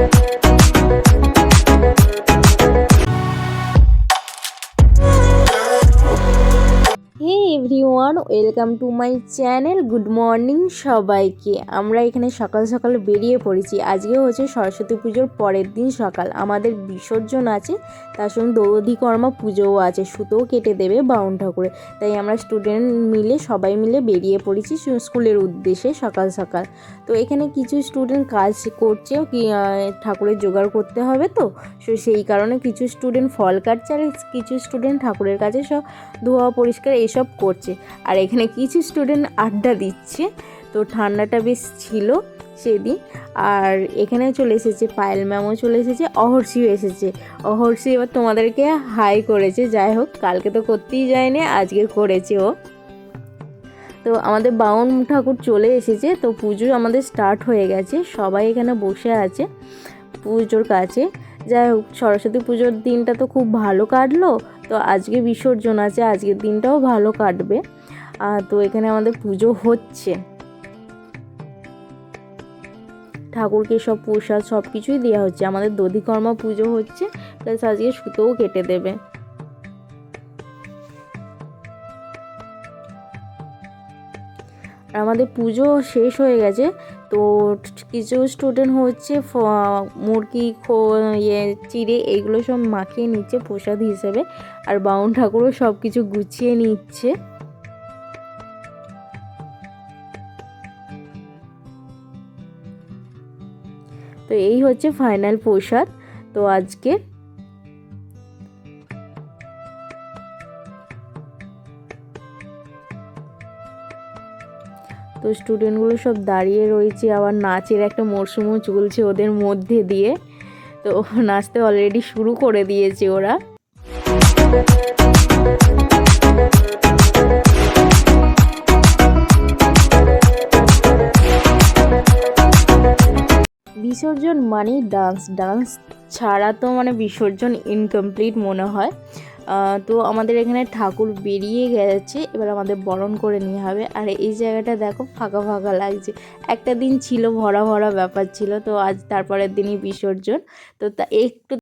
Thank you. Everyone welcome to my channel good morning সবাইকে। আমরা এখানে সকাল সকাল বেরিয়ে পড়েছি। আজকে হচ্ছে সরস্বতী পুজোর পরের দিন সকাল। আমাদের বিসর্জন আছে, তার সঙ্গে দৌধিকর্মা পুজোও আছে। সুতোও কেটে দেবে বাউন ঠাকুরে। তাই আমরা স্টুডেন্ট মিলে, সবাই মিলে বেরিয়ে পড়েছি স্কুলের উদ্দেশ্যে সকাল সকাল। তো এখানে কিছু স্টুডেন্ট কাজ করছে, কি ঠাকুরের জোগাড় করতে হবে তো? সেই কারণে কিছু স্টুডেন্ট ফল কাটছে, আর কিছু স্টুডেন্ট ঠাকুরের কাছে সব ধোয়া পরিষ্কার এসব করছে। আর এখানে কিছু স্টুডেন্ট আড্ডা দিচ্ছে। তো ঠান্ডাটা বেশ ছিল সেদিন। আর এখানে চলে এসেছে পায়েল ম্যামও চলে এসেছে, অহর্ষিও এসেছে। অহর্ষি এবার তোমাদেরকে হাই করেছে, যাই হোক, কালকে তো করতেই যায়নি, আজকে করেছে ও। তো আমাদের বাউন ঠাকুর চলে এসেছে, তো পুজো আমাদের স্টার্ট হয়ে গেছে, সবাই এখানে বসে আছে পুজোর কাছে। যাই হোক, সরস্বতী পুজোর দিনটা তো খুব ভালো কাটলো। তো আজকে বিসর্জন আছে, আজকের দিনটাও ভালো কাটবে। তো এখানে আমাদের পুজো হচ্ছে। ঠাকুরকে সব প্রসাদ সব কিছুই দেওয়া হচ্ছে। আমাদের দধিকর্মা পুজো হচ্ছে প্লাস আজকে সুতোও কেটে দেবে। আর আমাদের পুজো শেষ হয়ে গেছে। তো কিছু স্টুডেন্ট হচ্ছে মুরগি, খো ইয়ে চিড়ে এইগুলো সব মাখিয়ে নিচ্ছে প্রসাদ হিসেবে আর বাউন ঠাকুরও সব কিছু গুছিয়ে নিচ্ছে। তো এই হচ্ছে ফাইনাল প্রসাদ। তো আজকে তো স্টুডেন্টগুলো সব দাঁড়িয়ে রয়েছে, আবার নাচের একটা মরশুমও চলছে ওদের মধ্যে দিয়ে। তো নাচতে অলরেডি শুরু করে দিয়েছে ওরা। বিসর্জন মানেই ডান্স ডান্স ছাড়া তো মানে বিসর্জন ইনকমপ্লিট মনে হয়। তো আমাদের এখানে ঠাকুর বেরিয়ে গেছে, এবার আমাদের বরণ করে নিয়ে হবে। আর এই জায়গাটা দেখো, ফাঁকা ফাঁকা লাগছে। একটা দিন ছিল, ভরা ভরা ব্যাপার ছিল, তো আজ তারপরের দিনই বিসর্জন। তো তা একটু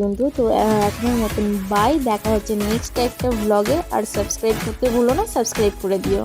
পর্যন্ত। তো এখনের মতন বাই দেখা হচ্ছে নেক্সট একটা ব্লগে আর সাবস্ক্রাইব করতে ভুলো না সাবস্ক্রাইব করে দিও।